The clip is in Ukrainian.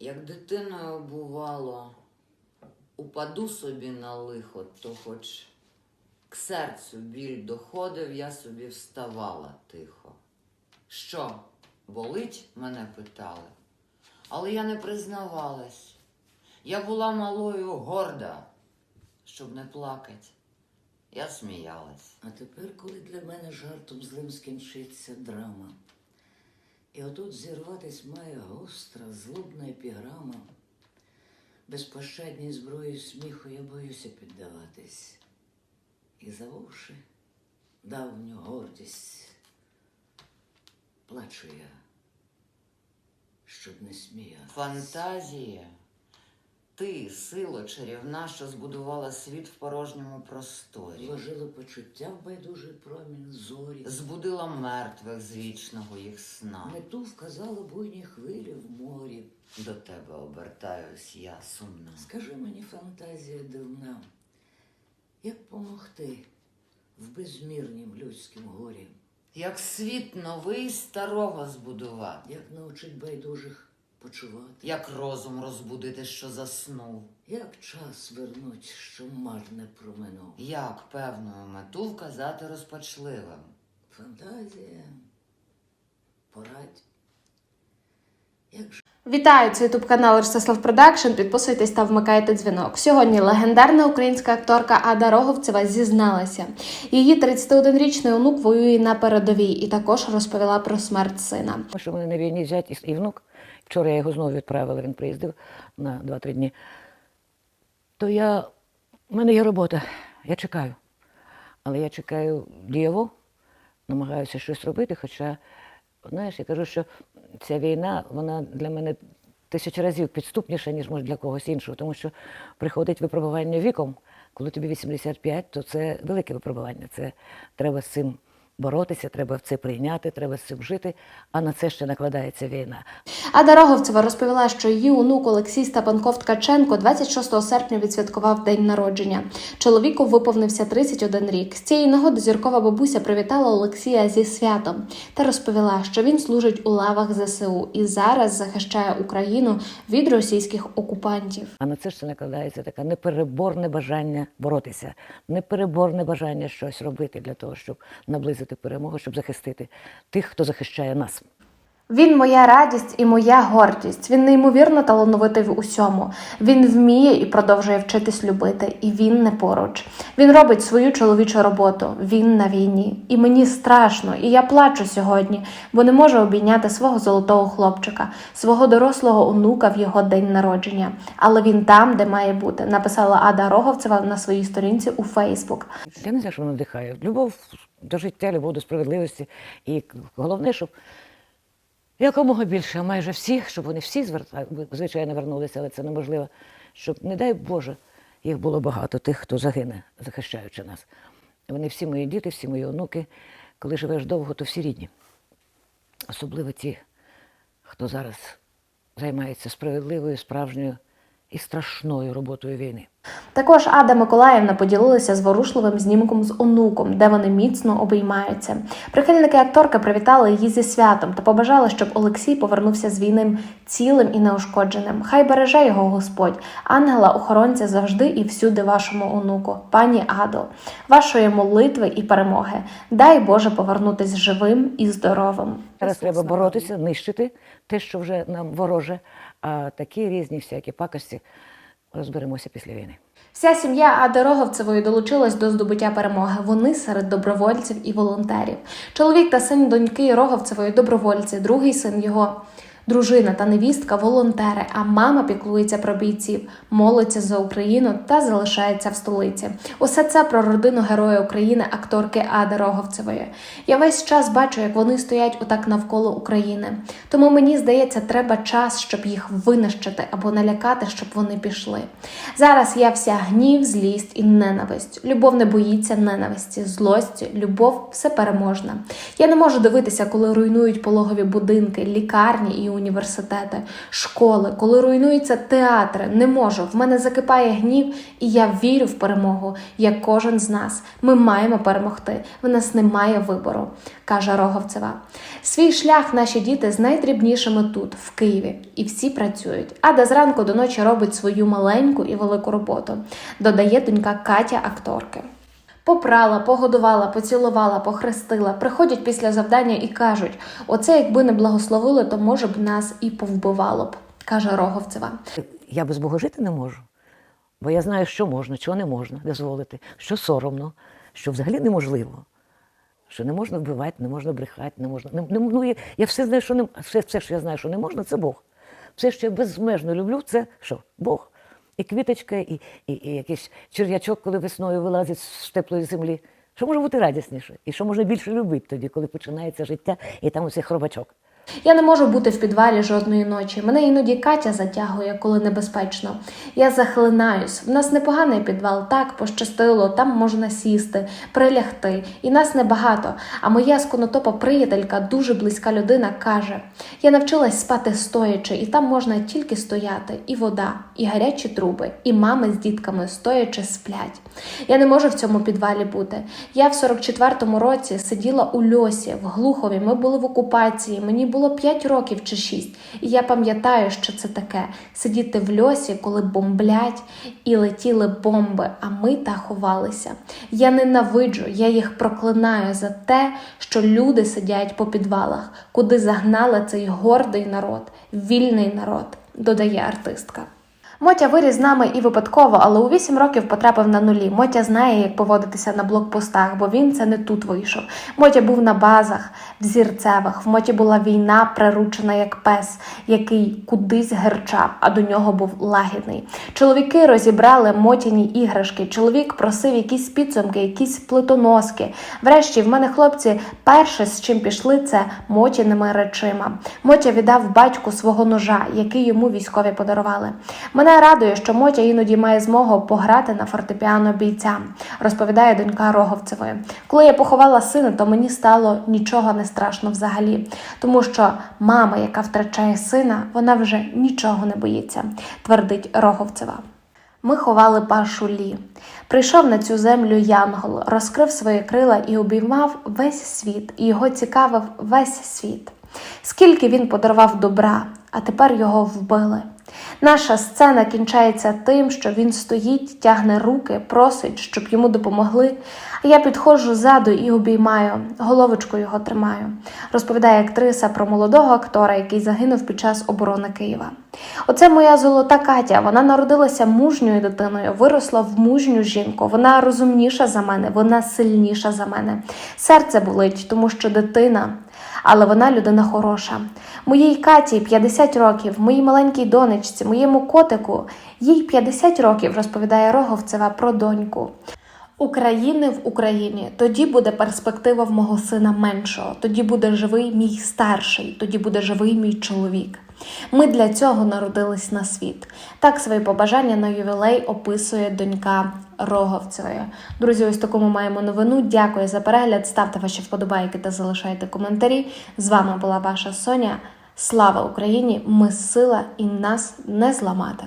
Як дитиною бувало, упаду собі на лихо, то хоч к серцю біль доходив, я собі вставала тихо. Що, болить? мене питали. Але я не признавалась. Я була малою горда, щоб не плакать. Я сміялась. А тепер, коли для мене жартом злим скінчиться драма, і отут зірватись має гостра, злобна епіграма, безпощадній зброї сміху я боюся піддаватись. І завовши давню гордість, плачу я, щоб не сміятись. Фантазія. Ти, сила чарівна, що збудувала світ в порожньому просторі. Вложила почуття в байдужий промінь зорі. Збудила мертвих з вічного їх сна. Мету вказала буйні хвилі в морі. До тебе обертаюсь я сумна. Скажи мені, фантазія дивна, як помогти в безмірнім людськім горі, Як світ новий старого збудувати, як научить байдужих почувати, як розум розбудити, що заснув, як час вернуть, що марне проминув. як певною мету вказати розпачливим. Фантазія, порадь. Як же Вітаю, це ютуб канал Ростислав Продакшн. Підписуйтесь та вмикайте дзвінок. Сьогодні легендарна українська акторка Ада Роговцева зізналася. Її 31-річний онук воює на передовій і також розповіла про смерть сина. Що вони на війні зять і внук. Вчора я його знову відправила, він приїздив на 2-3 дні. То я, в мене є робота, я чекаю. Але я чекаю дієво, намагаюся щось робити. Хоча, знаєш, я кажу, що ця війна, вона для мене тисячу разів підступніша, ніж може для когось іншого. Тому що приходить випробування віком. Коли тобі 85, то це велике випробування. Це треба з цим боротися, треба в це прийняти, треба з цим жити, а на це ще накладається війна. Ада Роговцева розповіла, що її онук Олексій Стапанков Ткаченко 26 серпня відсвяткував день народження. Чоловіку виповнився 31 рік. З цієї нагоди зіркова бабуся привітала Олексія зі святом та розповіла, що він служить у лавах ЗСУ і зараз захищає Україну від російських окупантів. А на це ж це накладається таке непереборне бажання боротися, непереборне бажання щось робити для того, щоб наблизити перемогу, щоб захистити тих, хто захищає нас. Він моя радість і моя гордість. Він неймовірно талановитий в усьому. Він вміє і продовжує вчитись любити, і він не поруч. Він робить свою чоловічу роботу. Він на війні. І мені страшно, і я плачу сьогодні, бо не можу обійняти свого золотого хлопчика, свого дорослого онука в його день народження. Але він там, де має бути, написала Ада Роговцева на своїй сторінці у Фейсбук. Я не знаю, що воно надихає. Любов до життя, любов до справедливості. І головне, щоб якомога більше, майже всіх, щоб вони всі звичайно вернулися, але це неможливо. Щоб, не дай Боже, їх було багато, тих, хто загине, захищаючи нас. Вони всі мої діти, всі мої онуки. Коли живеш довго, то всі рідні. Особливо ті, хто зараз займається справедливою, справжньою і страшною роботою війни. Також Ада Миколаївна поділилася зворушливим знімком з онуком, де вони міцно обіймаються. Прихильники акторки привітали її зі святом та побажали, щоб Олексій повернувся з війни цілим і неушкодженим. Хай береже його Господь, ангела-охоронця завжди і всюди вашому онуку, пані Адо, вашої молитви і перемоги. Дай Боже повернутись живим і здоровим. Зараз треба боротися, нищити те, що вже нам вороже, а такі різні всякі пакості розберемося після війни. Вся сім'я Ади Роговцевої долучилась до здобуття перемоги. Вони серед добровольців і волонтерів. Чоловік та син доньки Роговцевої добровольці, другий син його. Дружина та невістка волонтери, а мама піклується про бійців, молиться за Україну та залишається в столиці. Усе це про родину Героя України, акторки Ади Роговцевої. Я весь час бачу, як вони стоять отак навколо України. Тому мені здається, треба час, щоб їх винищити або налякати, щоб вони пішли. Зараз я вся гнів, злість і ненависть. Любов не боїться ненависті, злості, любов всепереможна. Я не можу дивитися, коли руйнують пологові будинки, лікарні і університети, школи, коли руйнуються театри, не можу. В мене закипає гнів, і я вірю в перемогу, як кожен з нас. Ми маємо перемогти. В нас немає вибору, каже Роговцева. Свій шлях наші діти з найдрібнішими тут, в Києві, і всі працюють. Ада зранку до ночі робить свою маленьку і велику роботу, додає донька Катя акторки. Попрала, погодувала, поцілувала, похрестила. Приходять після завдання і кажуть: оце якби не благословили, то може б нас і повбивало б, каже Роговцева. Я без Бога жити не можу. Бо я знаю, що можна, чого не можна дозволити, що соромно, що взагалі неможливо. Що не можна вбивати, не можна брехати, не можна. Не, не, ну, я, я все знаю, що не все, все, що я знаю, що не можна, це Бог. Все, що я безмежно люблю, це що? Бог. І квіточка, і, і, і якийсь черв'ячок, коли весною вилазить з теплої землі. Що може бути радісніше? І що можна більше любити тоді, коли починається життя і там усіх хробачок? Я не можу бути в підвалі жодної ночі. Мене іноді Катя затягує, коли небезпечно. Я захлинаюсь. В нас непоганий підвал, так пощастило, там можна сісти, прилягти. І нас небагато. А моя сконотопа приятелька, дуже близька людина, каже: я навчилась спати стоячи, і там можна тільки стояти, і вода, і гарячі труби, і мами з дітками стоячи сплять. Я не можу в цьому підвалі бути. Я в 44-му році сиділа у льосі в Глухові. Ми були в окупації. Мені було 5 років чи 6. І я пам'ятаю, що це таке сидіти в льосі, коли бомблять і летіли бомби, а ми та ховалися. Я ненавиджу, я їх проклинаю за те, що люди сидять по підвалах, куди загнали цей гордий народ, вільний народ, додає артистка. Мотя виріс з нами і випадково, але у 8 років потрапив на нулі. Мотя знає, як поводитися на блокпостах, бо він це не тут вийшов. Мотя був на базах, в зірцевах. В Моті була війна, приручена як пес, який кудись герчав, а до нього був лагідний. Чоловіки розібрали мотяні іграшки. Чоловік просив якісь підсумки, якісь плитоноски. Врешті, в мене хлопці перше, з чим пішли, це мотяними речима. Мотя віддав батьку свого ножа, який йому військові подарували. Мене радує, що Мотя іноді має змогу пограти на фортепіано бійцям, розповідає донька Роговцевої. Коли я поховала сина, то мені стало нічого не страшно взагалі, тому що мама, яка втрачає сина, вона вже нічого не боїться, твердить Роговцева. Ми ховали Пашу Лі. Прийшов на цю землю Янгол, розкрив свої крила і обіймав весь світ, і його цікавив весь світ. Скільки він подарував добра, а тепер його вбили. Наша сцена кінчається тим, що він стоїть, тягне руки, просить, щоб йому допомогли. А я підходжу ззаду і обіймаю, головочку його тримаю. Розповідає актриса про молодого актора, який загинув під час оборони Києва. Оце моя золота Катя. Вона народилася мужньою дитиною, виросла в мужню жінку. Вона розумніша за мене, вона сильніша за мене. Серце болить, тому що дитина але вона людина хороша. Моїй Каті 50 років, моїй маленькій донечці, моєму котику, їй 50 років, розповідає Роговцева про доньку. України в Україні тоді буде перспектива в мого сина меншого, тоді буде живий мій старший, тоді буде живий мій чоловік. Ми для цього народились на світ. Так свої побажання на ювілей описує донька Роговцевої. Друзі, ось таку ми маємо новину. Дякую за перегляд. Ставте ваші вподобайки та залишайте коментарі. З вами була ваша Соня. Слава Україні! Ми сила і нас не зламати.